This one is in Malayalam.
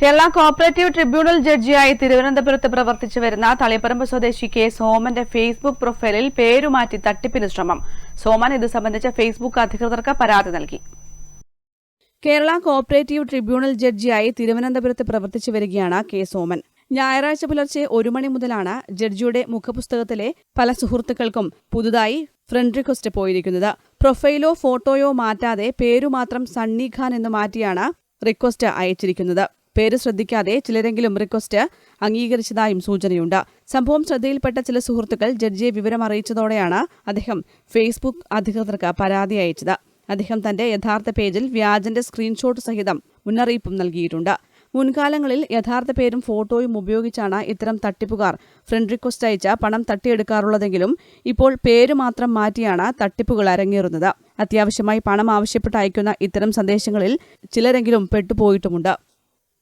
കേരള കോപ്പറേറ്റീവ് ട്രിബ്യൂണൽ ജഡ്ജിയായി തിരുവനന്തപുരത്ത് പ്രവർത്തിച്ചു വരുന്ന തളിപ്പറമ്പ് സ്വദേശി കെ. സോമന്റെ ഫേസ്ബുക്ക് പ്രൊഫൈലിൽ പേരുമാറ്റി തട്ടിപ്പിന് ശ്രമം. സോമൻ ഇത് സംബന്ധിച്ച് ഫേസ്ബുക്ക് അധികൃതർക്ക് പരാതി നൽകി. കേരള കോപ്പറേറ്റീവ് ട്രിബ്യൂണൽ ജഡ്ജിയായി തിരുവനന്തപുരത്ത് പ്രവർത്തിച്ചു വരികയാണ് കെ. സോമൻ. ഞായറാഴ്ച പുലർച്ചെ ഒരു മണി മുതലാണ് ജഡ്ജിയുടെ മുഖപുസ്തകത്തിലെ പല സുഹൃത്തുക്കൾക്കും പുതുതായി ഫ്രണ്ട് റിക്വസ്റ്റ് പോയിരിക്കുന്നത്. പ്രൊഫൈലോ ഫോട്ടോയോ മാറ്റാതെ പേരു മാത്രം സണ്ണി ഖാൻ എന്ന് മാറ്റിയാണ് റിക്വസ്റ്റ് അയച്ചിരിക്കുന്നത്. പേര് ശ്രദ്ധിക്കാതെ ചിലരെങ്കിലും റിക്വസ്റ്റ് അംഗീകരിച്ചതായും സൂചനയുണ്ട്. സംഭവം ശ്രദ്ധയിൽപ്പെട്ട ചില സുഹൃത്തുക്കൾ ജഡ്ജിയെ വിവരം അറിയിച്ചതോടെയാണ് അദ്ദേഹം ഫേസ്ബുക്ക് അധികൃതർക്ക് പരാതി അയച്ചത്. അദ്ദേഹം തന്റെ യഥാർത്ഥ പേജിൽ വ്യാജന്റെ സ്ക്രീൻഷോട്ട് സഹിതം മുന്നറിയിപ്പും നൽകിയിട്ടുണ്ട്. മുൻകാലങ്ങളിൽ യഥാർത്ഥ പേരും ഫോട്ടോയും ഉപയോഗിച്ചാണ് ഇത്തരം തട്ടിപ്പുകാർ ഫ്രണ്ട് റിക്വസ്റ്റ് അയച്ച പണം തട്ടിയെടുക്കാറുള്ളതെങ്കിലും ഇപ്പോൾ പേര് മാത്രം മാറ്റിയാണ് തട്ടിപ്പുകൾ അരങ്ങേറുന്നത്. അത്യാവശ്യമായി പണം ആവശ്യപ്പെട്ട് അയക്കുന്ന ഇത്തരം സന്ദേശങ്ങളിൽ ചിലരെങ്കിലും പെട്ടുപോയിട്ടുമുണ്ട്.